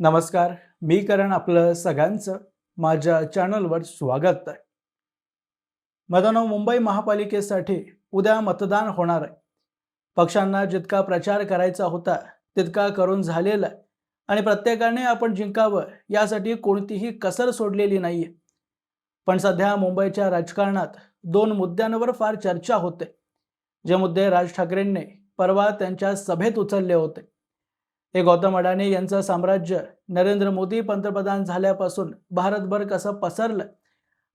नमस्कार मी करण आपलं सगळ्यांचं. माझ्या चॅनलवर स्वागत आहे. मदानो मुंबई महापालिकेसाठी उद्या मतदान होणार आहे. पक्षांना जितका प्रचार करायचा होता तितका करून झालेला आहे. आणि प्रत्येकाने आपण जिंकावं यासाठी कोणतीही कसर सोडलेली नाही आहे पण सध्या मुंबईच्या राजकारणात दोन मुद्द्यांवर फार चर्चा होते. जे मुद्दे राज ठाकरेंनी परवा त्यांच्या सभेत उचलले होते. हे गौतम अडाणी यांचं साम्राज्य नरेंद्र मोदी पंतप्रधान झाल्यापासून भारतभर कसं पसरलं?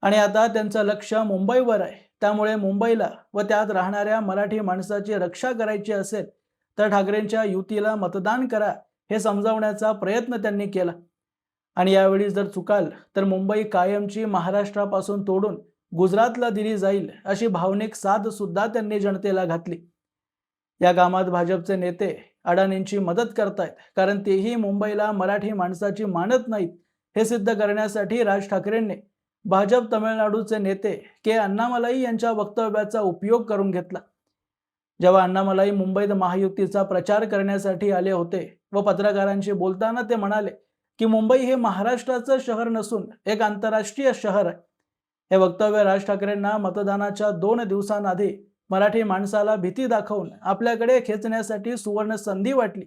आणि आता त्यांचं लक्ष मुंबईवर आहे. त्यामुळे मुंबईला व त्यात राहणाऱ्या मराठी माणसाची रक्षा करायची असेल तर ठाकरेंच्या युतीला मतदान करा हे समजावण्याचा प्रयत्न त्यांनी केला. आणि यावेळी जर चुकाल तर मुंबई कायमची महाराष्ट्रापासून तोडून गुजरातला दिली जाईल अशी भावनिक साथ सुद्धा त्यांनी जनतेला घातली. या कामात भाजपचे नेते अडाणींची मदत करतायत. कारण तेही मुंबईला मराठी माणसाची मानत नाहीत हे सिद्ध करण्यासाठी राज ठाकरेंनी भाजप तमिळनाडूचे नेते के अण्णामलाई यांच्या वक्तव्याचा उपयोग करून घेतला. जेव्हा अण्णामलाई मुंबईत महायुतीचा प्रचार करण्यासाठी आले होते व पत्रकारांशी बोलताना ते म्हणाले की मुंबई हे महाराष्ट्राचं शहर नसून एक आंतरराष्ट्रीय शहर आहे. हे वक्तव्य राज ठाकरेंना मतदानाच्या दोन दिवसांआधी मराठी माणसाला भीती दाखवून आपल्याकडे खेचण्यासाठी सुवर्ण संधी वाटली.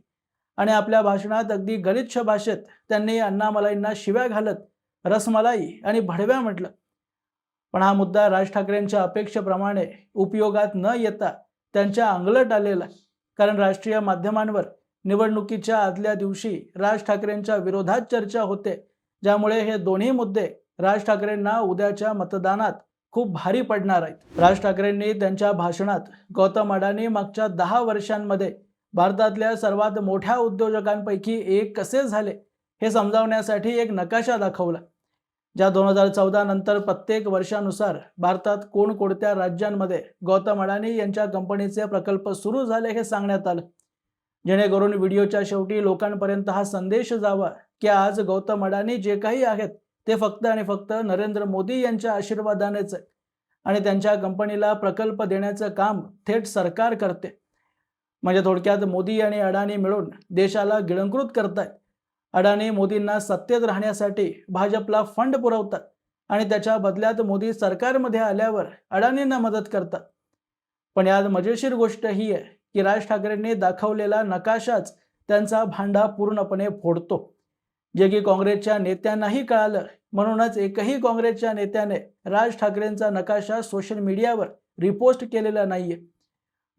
आणि आपल्या भाषणात अगदी गलिच्छ भाषेत त्यांनी अण्णामलाईंना शिव्या घालत रसमलाई आणि भडव्या म्हटलं. पण हा मुद्दा राज ठाकरेंच्या अपेक्षेप्रमाणे उपयोगात न येता त्यांच्या अंगलट आलेला कारण राष्ट्रीय माध्यमांवर निवडणुकीच्या आदल्या दिवशी राज ठाकरेंच्या विरोधात चर्चा होते ज्यामुळे हे दोन्ही मुद्दे राज ठाकरेंना उद्याच्या मतदानात खूप भारी पडणार आहेत. राज ठाकरेंनी त्यांच्या भाषणात गौतम अडाणी मागच्या दहा वर्षांमध्ये भारतातल्या सर्वात मोठ्या उद्योजकांपैकी एक कसे झाले हे समजावण्यासाठी एक नकाशा दाखवला. ज्या दोन हजार चौदा नंतर प्रत्येक वर्षानुसार भारतात कोणकोणत्या राज्यांमध्ये गौतम अडाणी यांच्या कंपनीचे प्रकल्प सुरू झाले हे सांगण्यात आलं. जेणेकरून व्हिडिओच्या शेवटी लोकांपर्यंत हा संदेश जावा की आज गौतम अडाणी जे काही आहेत ते फक्त आणि फक्त नरेंद्र मोदी यांच्या आशीर्वादानेच आहे. आणि त्यांच्या कंपनीला प्रकल्प देण्याचं काम थेट सरकार करते. म्हणजे थोडक्यात मोदी आणि अडाणी मिळून देशाला गिळंकृत करतायत. अडाणी मोदींना सत्तेत राहण्यासाठी भाजपला फंड पुरवतात. आणि त्याच्या बदल्यात मोदी सरकारमध्ये आल्यावर अडाणींना मदत करतात. पण यात मजेशीर गोष्ट ही आहे की राज ठाकरेंनी दाखवलेला नकाशाच त्यांचा भांडा पूर्णपणे फोडतो. जे की काँग्रेसच्या नेत्यांनाही कळालं म्हणूनच एकही काँग्रेसच्या नेत्याने राज ठाकरेंचा नकाशा सोशल मीडियावर रिपोस्ट केलेला नाहीये.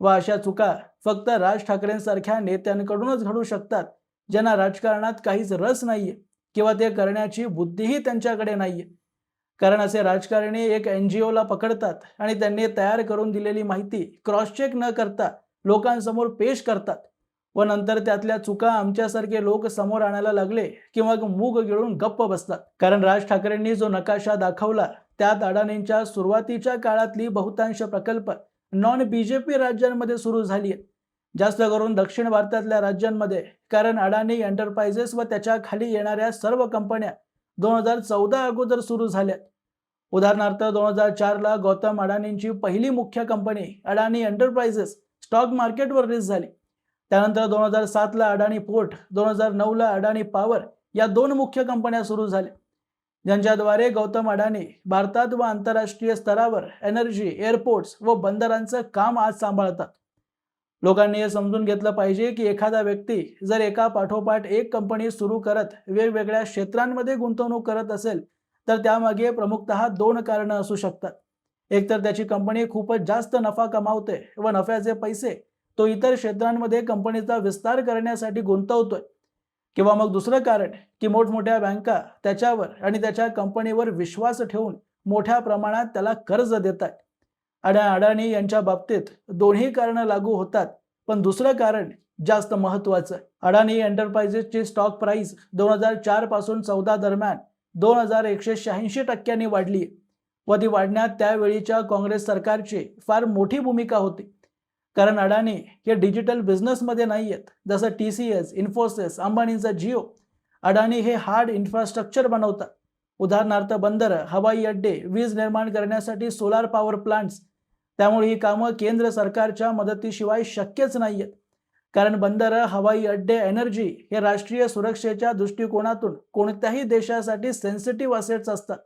व अशा चुका फक्त राज ठाकरेंसारख्या नेत्यांकडूनच घडू शकतात ज्यांना राजकारणात काहीच रस नाहीये किंवा ते करण्याची बुद्धीही त्यांच्याकडे नाहीये. कारण असे राजकारणी एक एन जी ओला पकडतात आणि त्यांनी तयार करून दिलेली माहिती क्रॉस चेक न करता लोकांसमोर पेश करतात. व नंतर त्यातल्या चुका आमच्यासारखे लोक समोर आणायला लागले की मग मूग गिळून गप्प बसतात. कारण राज ठाकरेंनी जो नकाशा दाखवला त्यात अडाणींच्या सुरुवातीच्या काळातली बहुतांश प्रकल्प नॉन बीजेपी राज्यांमध्ये सुरू झाली आहेत जास्त करून दक्षिण भारतातल्या राज्यांमध्ये कारण अडाणी एंटरप्राइजेस व त्याच्याखाली येणाऱ्या सर्व कंपन्या दोन हजार चौदा अगोदर सुरू झाल्यात. उदाहरणार्थ दोन हजार चारला गौतम अडाणींची पहिली मुख्य कंपनी अडाणी एंटरप्राइजेस स्टॉक मार्केटवर रिलीज झाली. त्यानंतर दोन हजार सातला अडाणी पोर्ट दोन हजार नऊला अडाणी पॉवर या दोन मुख्य कंपन्या सुरू झाल्या. ज्यांच्याद्वारे गौतम अडाणी भारतात व आंतरराष्ट्रीय स्तरावर एनर्जी एअरपोर्ट्स व बंदरांचं काम आज सांभाळतात. लोकांनी हे समजून घेतलं पाहिजे की एखादा व्यक्ती जर एका पाठोपाठ एक कंपनी सुरू करत वेगवेगळ्या क्षेत्रांमध्ये गुंतवणूक करत असेल तर त्यामागे प्रमुखतः दोन कारणं असू शकतात. एकतर त्याची कंपनी खूपच जास्त नफा कमावते व नफ्याचे पैसे तो इतर क्षेत्रांमध्ये कंपनीचा विस्तार करण्यासाठी गुंतवतोय. किंवा मग दुसरं कारण की मोठमोठ्या बँका त्याच्यावर आणि त्याच्या कंपनीवर विश्वास ठेवून मोठ्या प्रमाणात त्याला कर्ज देत आहेत आणि अडाणी यांच्या बाबतीत दोन्ही कारणं लागू होतात. पण दुसरं कारण जास्त महत्वाचं अडाणी एंटरप्राइजेसची स्टॉक प्राइस दोन हजार चारपासून चौदा दरम्यान दोन हजार एकशे शहाऐंशी टक्क्यांनी वाढली व ती वाढण्यात त्यावेळीच्या काँग्रेस सरकारची फार मोठी भूमिका होती. कारण अडाणी हे डिजिटल बिझनेसमध्ये नाही आहेत. जसं टी सी एस इन्फोसिस अंबानीचा जिओ. अडाणी हे हार्ड इन्फ्रास्ट्रक्चर बनवतात. उदाहरणार्थ बंदर हवाई अड्डे वीज निर्माण करण्यासाठी सोलार पॉवर प्लांट्स. त्यामुळे ही कामं केंद्र सरकारच्या मदतीशिवाय शक्यच नाही आहेत कारण बंदरं हवाई अड्डे एनर्जी हे राष्ट्रीय सुरक्षेच्या दृष्टिकोनातून कोणत्याही देशासाठी सेन्सिटिव्ह असेट्स असतात.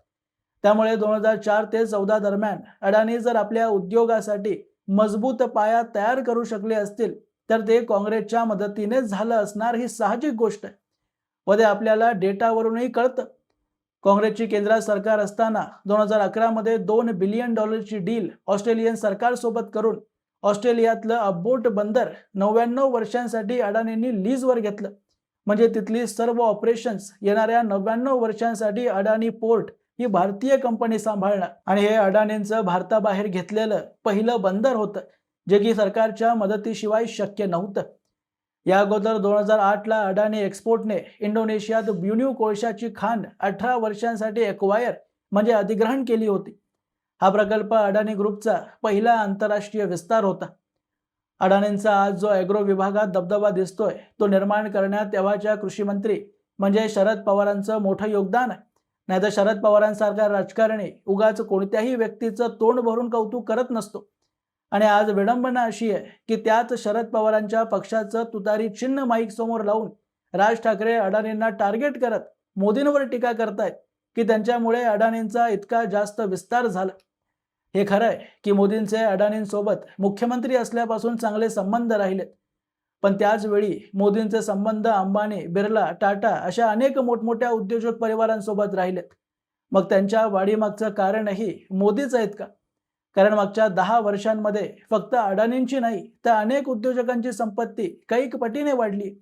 त्यामुळे दोन हजार चार ते चौदा दरम्यान अडाणी जर आपल्या उद्योगासाठी मजबूत पाया तयार करू शकले असतील तर ते काँग्रेसच्या मदतीने झालं असणार ही साहजिक गोष्ट आहे. व ते आपल्याला डेटावरूनही कळतं. काँग्रेसची केंद्रात सरकार असताना दोन हजार अकरामध्ये दोन बिलियन डॉलरची डील ऑस्ट्रेलियन सरकारसोबत करून ऑस्ट्रेलियातलं अबोट बंदर नव्याण्णव वर्षांसाठी अडाणींनी लीजवर घेतलं. म्हणजे तिथली सर्व ऑपरेशन्स येणाऱ्या नव्याण्णव वर्षांसाठी अडाणी पोर्ट ही भारतीय कंपनी सांभाळणं. आणि हे अडाणींचं भारताबाहेर घेतलेलं पहिलं बंदर होतं जे की सरकारच्या मदतीशिवाय शक्य नव्हतं. या अगोदर दोन हजार आठला अडाणी एक्सपोर्टने इंडोनेशियात ब्युन्यू कोळशाची खाण अठरा वर्षांसाठी एक्वायर म्हणजे अधिग्रहण केली होती. हा प्रकल्प अडाणी ग्रुपचा पहिला आंतरराष्ट्रीय विस्तार होता. अडाणींचा आज जो ॲग्रो विभागात दबदबा दिसतोय तो निर्माण करण्यात तेव्हाच्या कृषी मंत्री म्हणजे शरद पवारांचं मोठं योगदान आहे. नाहीतर शरद पवारांसारखा राजकारणी उगाच कोणत्याही व्यक्तीचं तोंड भरून कौतुक करत नसतो. आणि आज विडंबना अशी आहे की त्याच शरद पवारांच्या पक्षाचं तुतारी चिन्ह माईक समोर लावून राज ठाकरे अडाणींना टार्गेट करत मोदींवर टीका करतायत की त्यांच्यामुळे अडाणींचा इतका जास्त विस्तार झाला. हे खरं आहे की मोदींचे अडाणींसोबत मुख्यमंत्री असल्यापासून चांगले संबंध राहिलेत. पण त्याच वेळी मोदींचे संबंध अंबानी बिर्ला टाटा अशा अनेक मोठमोठ्या उद्योजक परिवारांसोबत राहिलेत. मग त्यांच्या वाढीमागचं कारणही मोदीच आहेत का? कारण मागच्या दहा वर्षांमध्ये फक्त अडाणींची नाही तर अनेक उद्योजकांची संपत्ती कैक पटीने वाढली.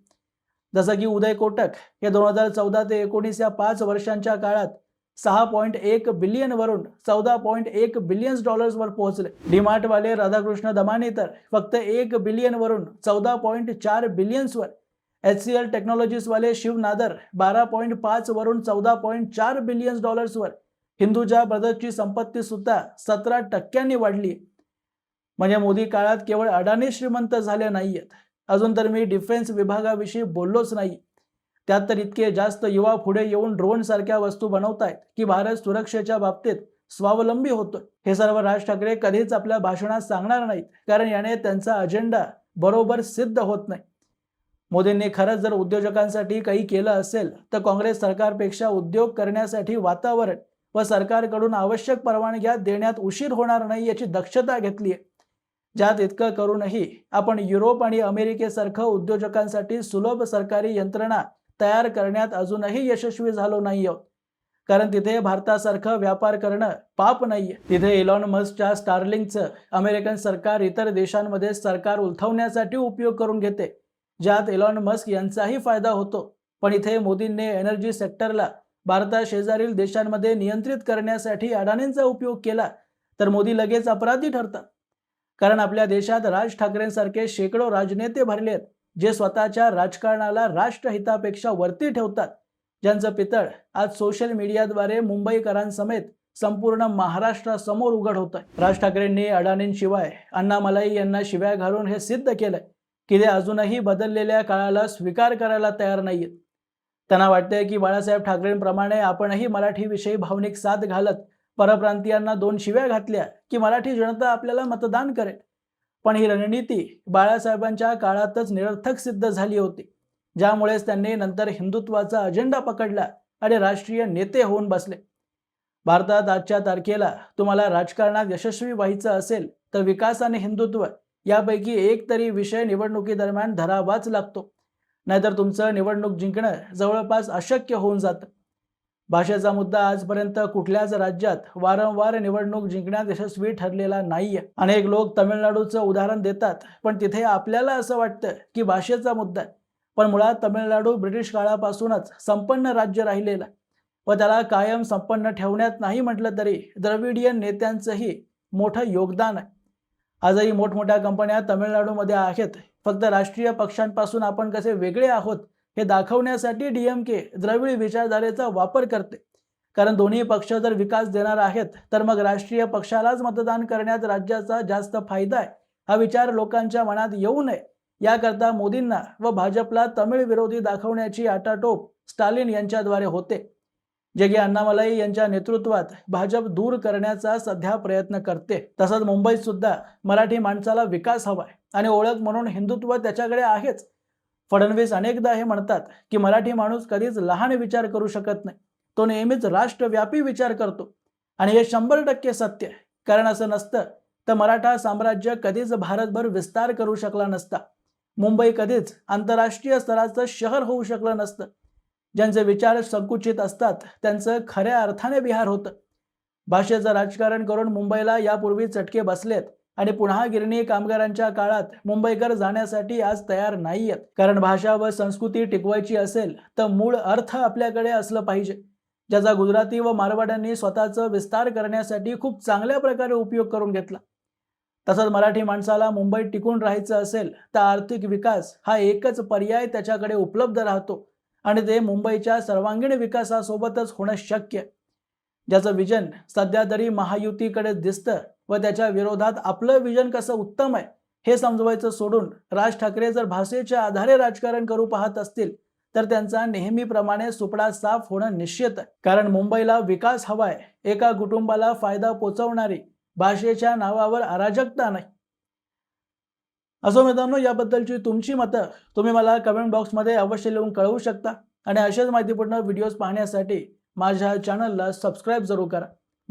जसं की उदय कोटक हे दोन हजार चौदा ते एकोणीस या पाच वर्षांच्या काळात सहा पॉईंट एक बिलियन वरून चौदा पॉईंट एक बिलियन्स डॉलर्सवर पोहोचले. डीमार्टवाले राधाकृष्ण दमानी तर फक्त एक बिलियन वरून चौदा पॉईंट चार बिलियन्सवर. एच सी एल टेक्नॉलॉजीजवाले शिव नादर बारा पॉईंट पाच वरून चौदा पॉईंट चार बिलियन्स डॉलर्सवर. हिंदुजा ब्रदर्सची संपत्ती सुद्धा सतरा टक्क्यांनी वाढली. म्हणजे मोदी काळात केवळ अडाणी श्रीमंत झाले नाहीयेत. अजून तर मी डिफेन्स विभागाविषयी बोललोच नाही. त्यात तर इतके जास्त युवा पुढे येऊन ड्रोन सारख्या वस्तू बनवतायत की भारत सुरक्षेच्या बाबतीत स्वावलंबी होतोय. हे सर्व राज ठाकरे कधीच आपल्या भाषणात सांगणार नाहीत कारण याने त्यांचा अजेंडा बरोबर सिद्ध होत नाही. मोदींनी खरंच जर उद्योजकांसाठी काही केलं असेल तर काँग्रेस सरकारपेक्षा उद्योग करण्यासाठी वातावरण व सरकारकडून आवश्यक परवानग्या देण्यात उशीर होणार नाही याची दक्षता घेतली आहे ज्यात इतकं करूनही आपण युरोप आणि अमेरिकेसारखं उद्योजकांसाठी सुलभ सरकारी यंत्रणा तयार करण्यात अजूनही यशस्वी झालो नाही आहोत कारण तिथे भारतासारखं व्यापार करणं पाप नाहीये. तिथे इलॉन मस्कच्या स्टार्लिंगचं अमेरिकन सरकार इतर देशांमध्ये सरकार उलथवण्यासाठी उपयोग करून घेते. ज्यात इलॉन मस्क यांचाही फायदा होतो. पण इथे मोदींनी एनर्जी सेक्टरला भारता शेजारील देशांमध्ये नियंत्रित करण्यासाठी अडाणींचा उपयोग केला तर मोदी लगेच अपराधी ठरतात. कारण आपल्या देशात राज ठाकरेंसारखे शेकडो राजनेते भरले आहेत जे स्वतःच्या राजकारणाला राष्ट्रहितापेक्षा वरती ठेवतात. ज्यांचं पितळ आज सोशल मीडियाद्वारे मुंबईकरांसमेत संपूर्ण महाराष्ट्रासमोर उघड होत आहे राज ठाकरेंनी अडाणींशिवाय अण्णामलाई यांना शिव्या घालून हे सिद्ध केलंय की ते अजूनही बदललेल्या काळाला स्वीकार करायला तयार नाहीयेत. त्यांना वाटतंय की बाळासाहेब ठाकरेंप्रमाणे आपणही मराठीविषयी भावनिक साथ घालत परप्रांतीयांना दोन शिव्या घातल्या की मराठी जनता आपल्याला मतदान करेल. पण ही रणनीती बाळासाहेबांच्या काळातच निरर्थक सिद्ध झाली होती ज्यामुळेच त्यांनी नंतर हिंदुत्वाचा अजेंडा पकडला आणि राष्ट्रीय नेते होऊन बसले. भारतात आजच्या तारखेला तुम्हाला राजकारणात यशस्वी व्हायचं असेल तर विकास आणि हिंदुत्व यापैकी एक तरी विषय निवडणुकीदरम्यान धरावाच लागतो. नाहीतर तुमचं निवडणूक जिंकणं जवळपास अशक्य होऊन जातं. भाषेचा मुद्दा आजपर्यंत कुठल्याच राज्यात वारंवार निवडणूक जिंकण्यात यशस्वी ठरलेला नाहीये. अनेक लोक तमिळनाडूचं उदाहरण देतात पण तिथे आपल्याला असं वाटतं की भाषेचा मुद्दा आहे. पण मुळात तमिळनाडू ब्रिटिश काळापासूनच संपन्न राज्य राहिलेलं व त्याला कायम संपन्न ठेवण्यात नाही म्हटलं तरी द्रविडियन नेत्यांचंही मोठं योगदान आहे. आजही मोठमोठ्या कंपन्या तमिळनाडूमध्ये आहेत. फक्त राष्ट्रीय पक्षांपासून आपण कसे वेगळे आहोत हे दाखवण्यासाठी डीएमके द्रविड विचारधारेचा वापर करते. कारण दोन्ही पक्ष जर विकास देणार आहेत तर मग राष्ट्रीय पक्षालाच मतदान करण्यात राज्याचा जास्त फायदा आहे. हा विचार लोकांच्या मनात येऊ नये. याकरता मोदींना व भाजपला तमिळ विरोधी दाखवण्याची आटाटोप स्टालिन यांच्याद्वारे होते. जे की अण्णामलाई यांच्या नेतृत्वात भाजप दूर करण्याचा सध्या प्रयत्न करते. तसंच मुंबईत सुद्धा मराठी माणसाला विकास हवाय आणि ओळख म्हणून हिंदुत्व त्याच्याकडे आहेच. फडणवीस अनेकदा हे म्हणतात की मराठी माणूस कधीच लहान विचार करू शकत नाही. तो नेहमीच राष्ट्रव्यापी विचार करतो. आणि हे शंभर टक्के सत्य आहे. कारण असं नसतं तर मराठा साम्राज्य कधीच भारतभर विस्तार करू शकला नसता. मुंबई कधीच आंतरराष्ट्रीय स्तराचं शहर होऊ शकलं नसतं. ज्यांचे विचार संकुचित असतात त्यांचं खऱ्या अर्थाने विहार होतं. भाषेचं राजकारण करून मुंबईला यापूर्वी चटके बसलेत. आणि पुन्हा गिरणी कामगारांच्या काळात मुंबईकर जाण्यासाठी आज तयार नाहीयेत कारण भाषा व संस्कृती टिकवायची असेल तर मूळ अर्थ आपल्याकडे असलं पाहिजे. ज्याचा गुजराती व मारवाड्यांनी स्वतःचा विस्तार करण्यासाठी खूप चांगल्या प्रकारे उपयोग करून घेतला. तसंच मराठी माणसाला मुंबईत टिकून राहायचं असेल तर आर्थिक विकास हा एकच पर्याय त्याच्याकडे उपलब्ध राहतो. आणि ते मुंबईच्या सर्वांगीण विकासासोबतच होणं शक्य. ज्याचं विजन सध्या तरी महायुतीकडे दिसतं व त्याच्या विरोधात आपलं विजन कसं उत्तम आहे हे समजवायचं सोडून राज ठाकरे जर भाषेच्या आधारे राजकारण करू पाहत असतील तर त्यांचा नेहमीप्रमाणे सुपडा साफ होणं निश्चित आहे. कारण मुंबईला विकास हवाय एका कुटुंबाला फायदा पोचवणारी भाषेच्या नावावर अराजकता नाही. असो मित्रांनो याबद्दलची तुमची मतं तुम्ही मला कमेंट बॉक्समध्ये अवश्य लिहून कळवू शकता. आणि अशाच माहितीपूर्ण व्हिडिओज पाहण्यासाठी माझ्या चॅनलला सबस्क्राईब जरूर करा.